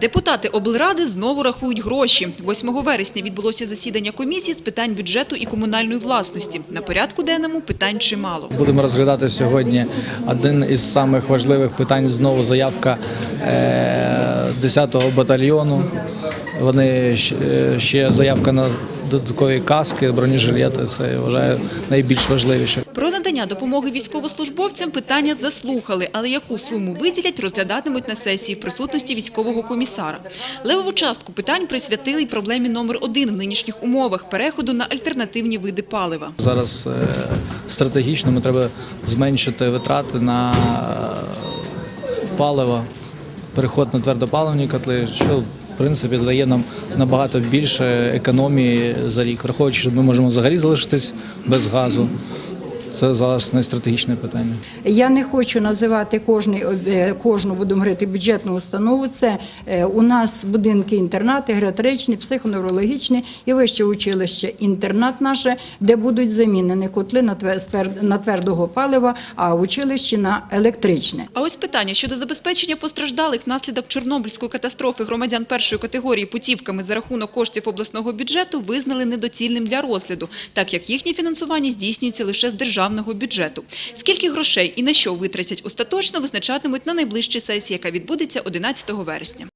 Депутати облради знову рахують гроші. 8 вересня відбулося засідання комісії з питань бюджету і комунальної власності. На порядку денному питань чимало. Будемо розглядати сьогодні один із самих важливих питань. Знову заявка е, 10-го батальйону. Вони е, ще заявка на додаткові каски, бронежилети. Це я вважаю найбільш важливіше. Про надання допомоги військовослужбовцям питання заслухали, але яку суму виділять, розглядатимуть на сесії в присутності військового комісара. Левову частку питань присвятили й проблемі номер один в нинішніх умовах – переходу на альтернативні види палива. Зараз е, стратегічно ми треба зменшити витрати на е, паливо, переход на твердопаливні котли, що в принципі дає нам набагато більше економії за рік, враховуючи, що ми можемо взагалі залишитись без газу. Це зараз найстратегічне питання. Я не хочу називати кожний, е, кожну, будемо говорити, бюджетну установу. Це е, у нас будинки інтернати, гератричні, психоневрологічні і вище училище інтернат наше, де будуть замінені котли на твердого палива, а училище на електричне. А ось питання щодо забезпечення постраждалих внаслідок Чорнобильської катастрофи громадян першої категорії путівками за рахунок коштів обласного бюджету визнали недоцільним для розгляду, так як їхнє фінансування здійснюється лише з державного бюджету. Скільки грошей і на що витратять остаточно, визначатимуть на найближчій сесії, яка відбудеться 11 вересня.